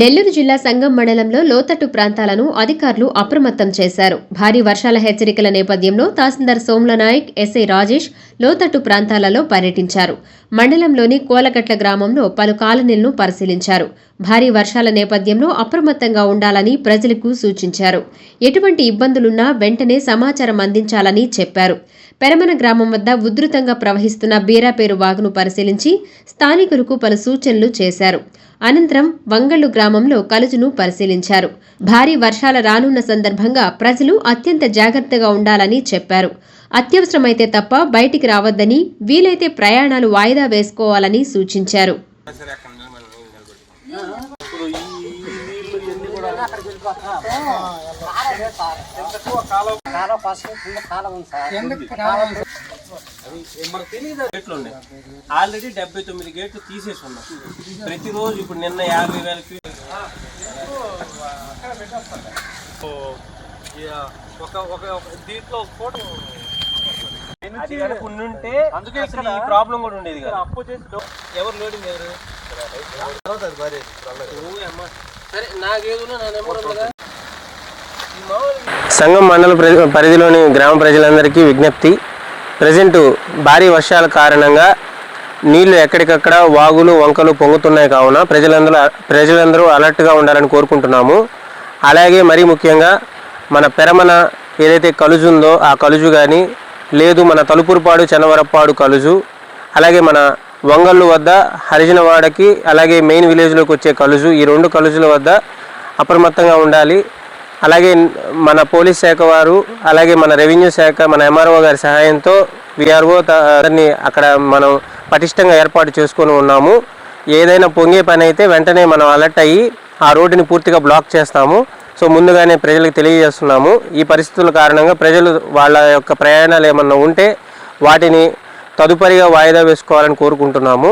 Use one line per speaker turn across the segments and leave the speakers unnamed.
నెల్లూరు జిల్లా సంగం మండలంలో లోతట్టు ప్రాంతాలను అధికారులు అప్రమత్తం చేశారు. భారీ వర్షాల హెచ్చరికల నేపథ్యంలో తహసీల్దార్ సోమ్లనాయక్ ఎస్ఐ రాజేష్ లోతట్టు ప్రాంతాలలో పర్యటించారు. మండలంలోని కోలగట్ల గ్రామంలో పలు కాలనీలను పరిశీలించారు. భారీ వర్షాల నేపథ్యంలో అప్రమత్తంగా ఉండాలని ప్రజలకు సూచించారు. ఎటువంటి ఇబ్బందులున్నా వెంటనే సమాచారం అందించాలని చెప్పారు. పెరమన గ్రామం వద్ద ఉధృతంగా ప్రవహిస్తున్న బీరాపేరు వాగును పరిశీలించి స్థానికులకు పలు సూచనలు చేశారు. అనంతరం వంగళ్ళు గ్రామంలో కలుజును పరిశీలించారు. భారీ వర్షాల రానున్న సందర్భంగా ప్రజలు అత్యంత జాగ్రత్తగా ఉండాలని చెప్పారు. అత్యవసరమైతే తప్ప బయటికి రావద్దని వీలైతే ప్రయాణాలు వాయిదా వేసుకోవాలని సూచించారు
ఇప్పుడు ఈ ఈ నీళ్ళు ఇవన్నీ కూడా
కాలం ఫస్ట్ కింద కాలం ఉంది సార్
అవి మనకు తెలియదు గేట్లు ఉన్నాయి ఆల్రెడీ డెబ్బై తొమ్మిది గేట్లు తీసేసి ఉన్నాం. ప్రతిరోజు ఇప్పుడు నిన్న యాభై వేలకి ఒక ఒక ఒక దీంట్లో ఫోటో. అది కనుక ఉండుంటే అందుకే అసలు ఈ ప్రాబ్లం కూడా ఉండేది కదా. అప్పు చేసి ఎవరు లోడింగ్ ఎవరు ఓయమ్మ. సరే నాకేదో
సంఘం మండల ప్ర- పరిధిలోని గ్రామ ప్రజలందరికీ విజ్ఞప్తి. ప్రజెంట్ భారీ వర్షాల కారణంగా నీళ్ళు ఎక్కడికక్కడ వాగులు వంకలు పొంగుతున్నాయి కావున ప్రజలందరూ ప్రజలందరూ అలర్ట్గా ఉండాలని కోరుకుంటున్నాము. అలాగే మరీ ముఖ్యంగా మన పెరమన ఏదైతే కలుజు ఉందో ఆ కలుజు కానీ లేదు మన తలుపురుపాడు చెన్నవరప్పాడు కలుజు అలాగే మన వంగళ్ళు వద్ద హరిజనవాడకి అలాగే మెయిన్ విలేజ్లోకి వచ్చే కలుజు ఈ రెండు కలుజుల వద్ద అప్రమత్తంగా ఉండాలి. అలాగే మన పోలీస్ శాఖ వారు అలాగే మన రెవెన్యూ శాఖ మన ఎంఆర్ఓ గారి సహాయంతో విఆర్ఓ అందరినీ అక్కడ మనం పటిష్టంగా ఏర్పాటు చేసుకొని ఉన్నాము. ఏదైనా పొంగే పని అయితే వెంటనే మనం అలర్ట్ అయ్యి ఆ రోడ్డుని పూర్తిగా బ్లాక్ చేస్తాము. సో ముందుగానే ప్రజలకు తెలియజేస్తున్నాము. ఈ పరిస్థితుల కారణంగా ప్రజలు వాళ్ళ యొక్క ప్రయాణాలు ఏమన్నా ఉంటే వాటిని తదుపరిగా వాయిదా వేసుకోవాలని కోరుకుంటున్నాము.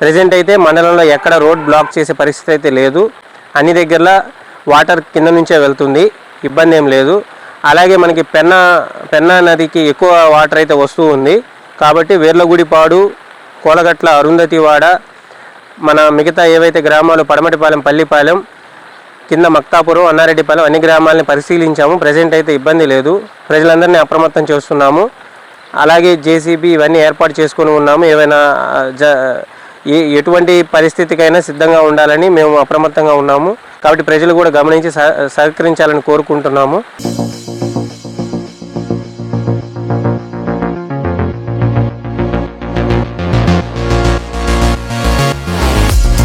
ప్రజెంట్ అయితే మండలంలో ఎక్కడ రోడ్ బ్లాక్ చేసే పరిస్థితి అయితే లేదు. అన్ని దగ్గరలో వాటర్ కింద నుంచే వెళ్తుంది. ఇబ్బంది ఏం లేదు. అలాగే మనకి పెన్నా పెన్నా నదికి ఎక్కువ వాటర్ అయితే వస్తూ ఉంది. కాబట్టి వేర్లగుడిపాడు కోలగట్ల అరుంధతివాడ మన మిగతా ఏవైతే గ్రామాలు పడమటిపాలెం పల్లిపాలెం కింద మక్తాపురం అన్నారెడ్డిపాలెం అన్ని గ్రామాలని పరిశీలించాము. ప్రజెంట్ అయితే ఇబ్బంది లేదు. ప్రజలందరినీ అప్రమత్తం చేస్తున్నాము. అలాగే జేసీబీ ఇవన్నీ ఏర్పాటు చేసుకొని ఉన్నాము. ఏమైనా జ ఏ ఎటువంటి పరిస్థితికైనా సిద్ధంగా ఉండాలని మేము అప్రమత్తంగా ఉన్నాము. కాబట్టి ప్రజలు కూడా గమనించి సహ- సహకరించాలని కోరుకుంటున్నాము.